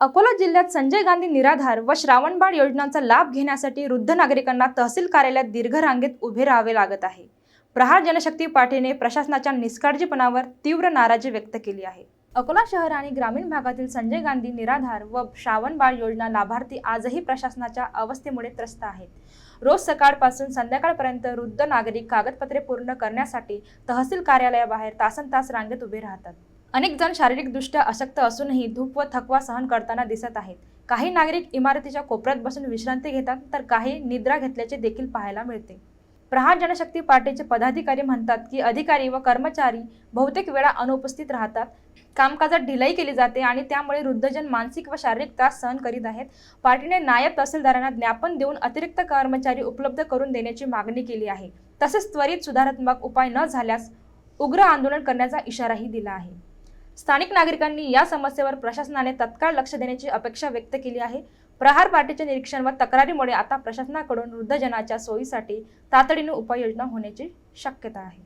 अकोला जिल्ह्यात संजय गांधी निराधार व श्रावणबाळ योजनांचा लाभ घेण्यासाठी वृद्ध नागरिकांना तहसील कार्यालयात दीर्घ रांगेत उभे राहावे लागत आहे. प्रहार जनशक्ती पार्टीने प्रशासनाच्या निष्काळजीपणावर तीव्र नाराजी व्यक्त केली आहे. अकोला शहर आणि ग्रामीण भागातील संजय गांधी निराधार व श्रावणबाळ योजना लाभार्थी आजही प्रशासनाच्या अवस्थेमुळे त्रस्त आहेत. रोज सकाळपासून संध्याकाळपर्यंत वृद्ध नागरिक कागदपत्रे पूर्ण करण्यासाठी तहसील कार्यालयाबाहेर तासन तास रांगेत उभे राहतात. अनेक जण शारीरिकदृष्ट्या अशक्त असूनही धूप व थकवा सहन करताना दिसत आहेत. काही नागरिक इमारतीच्या कोपऱ्यात बसून विश्रांती घेतात तर काही निद्रा घेतल्याचे देखील पाहायला मिळते. प्रहार जनशक्ती पार्टीचे पदाधिकारी म्हणतात की अधिकारी व कर्मचारी बहुतेक वेळा अनुपस्थित राहतात. कामकाजात ढिलाई केली जाते आणि त्यामुळे वृद्धजन मानसिक व शारीरिक त्रास सहन करीत आहेत. पार्टीने नायब तहसीलदारांना ज्ञापन देऊन अतिरिक्त कर्मचारी उपलब्ध करून देण्याची मागणी केली आहे. तसेच त्वरित सुधारात्मक उपाय न झाल्यास उग्र आंदोलन करण्याचा इशाराही दिला आहे. स्थानिक नागरिकांनी या समस्येवर प्रशासनाने तत्काळ लक्ष देण्याची अपेक्षा व्यक्त केली आहे. प्रहार पार्टीचे निरीक्षण व तक्रारीमुळे आता प्रशासनाकडून वृद्धजनाच्या सोयीसाठी तातडीने उपाययोजना होण्याची शक्यता आहे.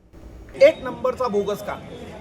एक नंबरचा बोगस का?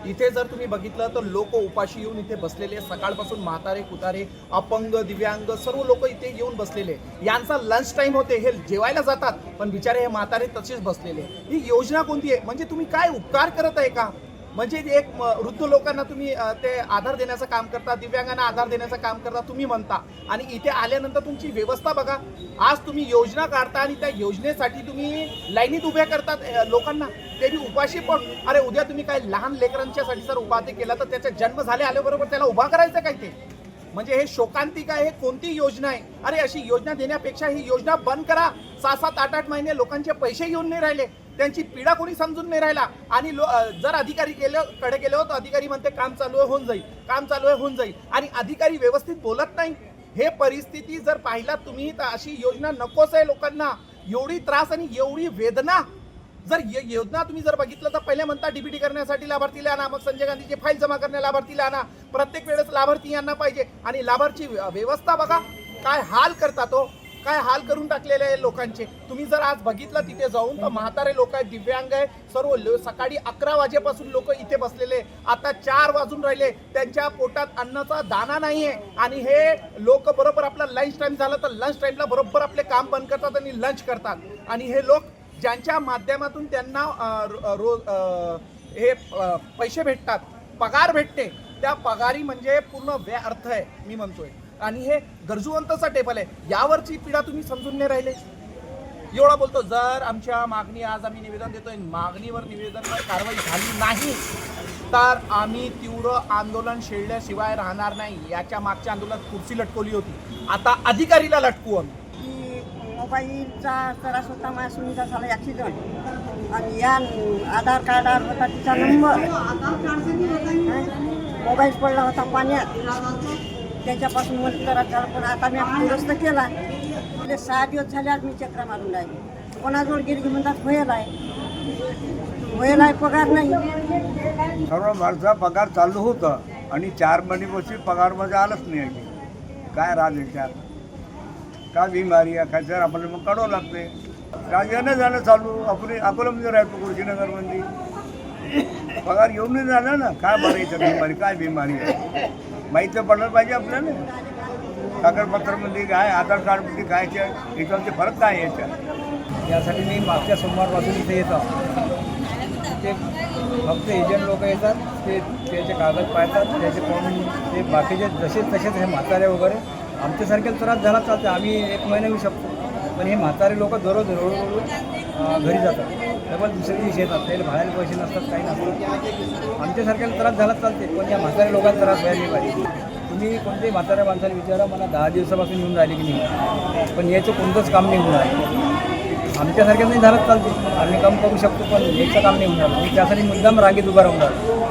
इथे जर तुम्ही बघितलं तर लोक उपाशी येऊन इथे बसलेले सकाळपासून म्हातारे कुतारे अपंग दिव्यांग सर्व लोक इथे येऊन बसलेले यांचा लंच टाईम होते हे जेवायला जातात पण बिचारे हे म्हातारे तसेच बसलेले ही योजना कोणती आहे? म्हणजे तुम्ही काय उपकार करत आहे का? म्हणजे एक वृद्ध लोकांना तुम्ही ते आधार देण्याचं काम करता दिव्यांगांना आधार देण्याचं काम करता तुम्ही म्हणता. आणि इथे आल्यानंतर तुमची व्यवस्था बघा. आज तुम्ही योजना काढता आणि त्या योजनेसाठी तुम्ही लाईनीत उभ्या करतात लोकांना. ते बी उपाशी पण अरे उद्या तुम्ही काय लहान लेकरांच्यासाठी जर उभा ते केला तर त्याचा जन्म झाले आल्याबरोबर त्याला उभा करायचं काय ते? म्हणजे हे शोकांतिका आहे कोणती योजना आहे. अरे अशी योजना देण्यापेक्षा ही योजना बंद करा. सहा सात आठ आठ महिने लोकांचे पैसे घेऊन नाही राहिले. त्यांची पीडा कोणी समजून नाही राहिला. आणि लो जर अधिकारी गेले कडे गेलो तर अधिकारी म्हणते काम चालू आहे होऊन जाईल. काम चालू आहे होऊन जाईल. आणि अधिकारी व्यवस्थित बोलत नाही. हे परिस्थिती जर पाहिला तुम्ही तर अशी योजना नकोच आहे लोकांना. एवढी त्रास आणि एवढी वेदना. जर य- योजना तुम्ही जर बघितलं तर पहिले म्हणता डीबीटी करण्यासाठी लाभार्थीला आणा मग संजय गांधीची फाईल जमा करण्या लाभार्थीला आणा. प्रत्येक वेळेस लाभार्थी यांना पाहिजे. आणि लाभार्थी व्यवस्था बघा काय हाल करता तो हो. काय हाल करून टाकलेले आहे लोकांचे? तुम्ही जर आज बघितलं तिथे जाऊन तर म्हातारे लोक आहेत दिव्यांग आहे सर्व लो- सकाळी अकरा वाजेपासून लोक इथे बसलेले आता चार वाजून राहिले. त्यांच्या पोटात अन्नाचा दाना नाही आहे आणि हे लोक बरोबर आपला लंच टाईम झाला तर लंच टाईमला बरोबर आपले काम बंद करतात आणि लंच करतात. आणि हे लोक ज्यांच्या माध्यमातून त्यांना रोज हे पैसे भेटतात पगार भेटते. त्या पगारी म्हणजे पूर्ण व्यर्थ आहे मी म्हणतोय. आणि हे गरजूवंतचा टेबल आहे. यावरची पीडा तुम्ही समजून नाही राहिले. एवढा बोलतो जर आमच्या मागणी आज आम्ही निवेदन देतोय मागणीवर निवेदनवर कारवाई झाली नाही तर आम्ही तीव्र आंदोलन शेळल्याशिवाय राहणार नाही. याच्या मागच्या आंदोलनात कुर्सी लटकवली होती. आता अधिकारीला लटकू आम्ही. की मोबाईलचा त्रास होता माझ्या सुनीचा झाला ॲक्सिडेंट आणि या आधार कार्डावर होता तिचा नंबर. मोबाईल पडला होता पाण्यात. त्याच्यापासून मदत त्रास झाला पण आता मी दुरुस्त केला. म्हणजे सहा दिवस झाले आज मी चक्र मारून राहिले. कोणाजवळ गेली की म्हणतात होईल आहे. होईल आहे पगार नाही. सर्व माझा पगार चालू होतं आणि चार महिनेपासून पगार आलंच नाही काय राहिले विचार काय बिमारी आहे? काय तर आपल्याला मग काढावं लागते काय येणं जाणं चालू. आपण अकोल्यामध्ये राहतो कुर्शीनगरमध्ये पगार येऊन नाही झाला ना. काय बरं याचं बिमारी? काय बिमारी आहे? माहीत तर पडलं पाहिजे आपल्याला. कागदपत्रामध्ये काय आधार कार्डमध्ये काय आहे, याच्यावरती फरक काय याच्या यासाठी मी मागच्या सोमवारपासून इथे येतो. ते फक्त एजंट लोक येतात ते त्याचे कागद पाहतात त्याचे कोण ते बाकीचे जसे तसेच हे म्हातारे वगैरे आमच्यासारखे त्रास झाला चालते आम्ही एक महिना येऊ शकतो. पण हे म्हातारे लोक दररोज हळूहळू घरी जातात. डबल दुसऱ्या दिवशी येतात. त्याला बाहेर पैसे नसतात काही नसतात. आमच्यासारख्याला त्रास झाला चालते पण या म्हातारे लोकांना त्रास व्हायला पाहिजे. तुम्ही कोणत्याही म्हाताऱ्या माणसाला विचारा मला दहा दिवसापासून येऊन राहिले की नाही. पण याचं कोणतंच काम नाही होणार. आमच्यासारख्या नाही झालं चालते. आम्ही काम करू शकतो पण याचं काम नाही होणार. मी त्यासाठी मुद्दाम रागीत उभा राहणार.